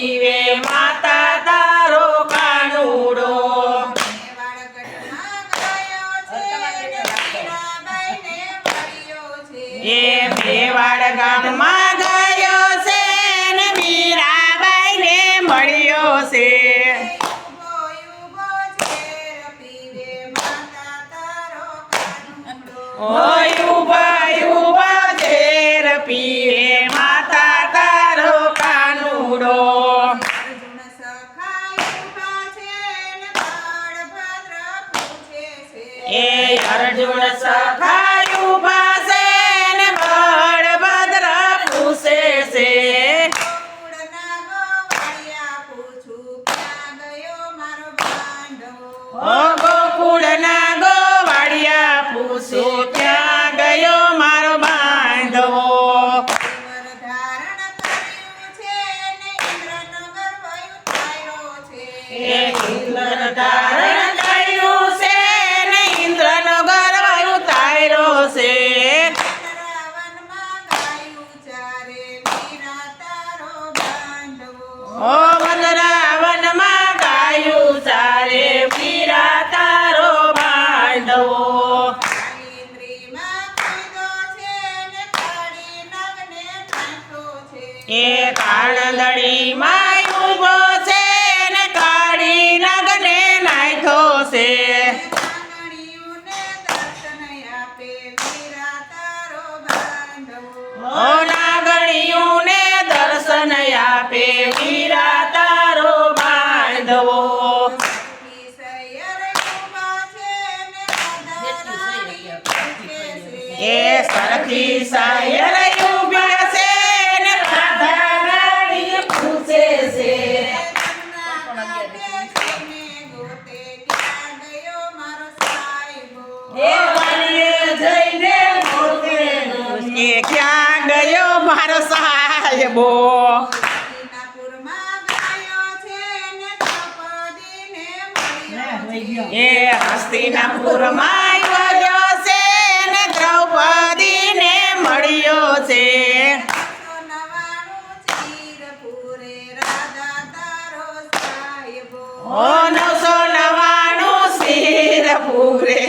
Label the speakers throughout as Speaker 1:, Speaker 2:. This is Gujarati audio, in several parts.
Speaker 1: જીવે માતા તારો કાનુડો.
Speaker 2: એ મેવાડ
Speaker 1: ગામમાં ગોવાળિયા પૂછો.
Speaker 2: એ કાણદડી માય ઊભો છે ને કાળી નગને નાખો છે. ઓ નાગણીઓને દર્શન આપે વીરા એ સરખી સાયર
Speaker 1: ક્યાં ગયો મારો સાહેબો
Speaker 2: એ
Speaker 1: હસ્તિનાપુરમાં ગયો છે ને દ્રૌપદી મળ્યો છે.
Speaker 2: ઓ નવસો નવાણું શિરપુરે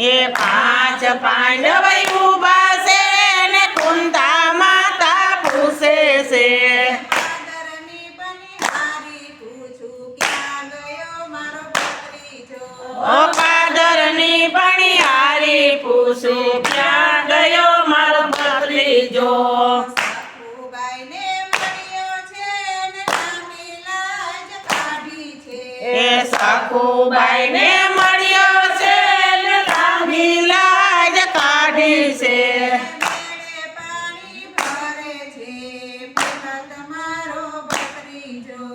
Speaker 2: એ
Speaker 1: પાંચ પાંડવ ઊભા છે ને
Speaker 2: કુંતા માતા પૂછે છે.
Speaker 1: પાદરની
Speaker 2: પણ હારી પૂછું ક્યાં ગયો મારો ભત્રીજો? એ સખુબાઈ ને
Speaker 1: મળ્યો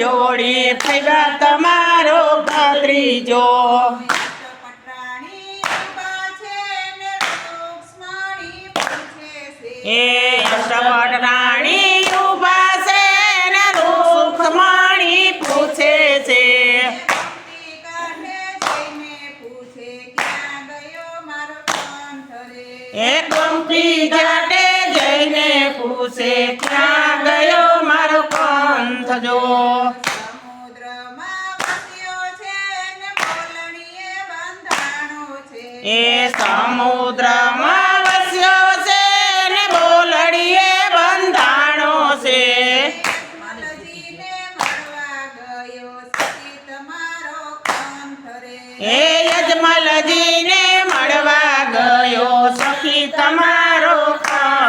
Speaker 1: જોડી થયા તમારો ભત્રીજો.
Speaker 2: એ સવટ રાણી ઊભા છે દુઃખ માણી પૂછે છે. એ કંપી જાટે જઈને પૂછે, ક્યાં ગયો મારો કંથ જો એ સમુદ્રમાં વસ્યો છે ને બોલડીએ બંધાણો છે.
Speaker 1: એ યજમલજીને મળવા ગયો સખી તમારો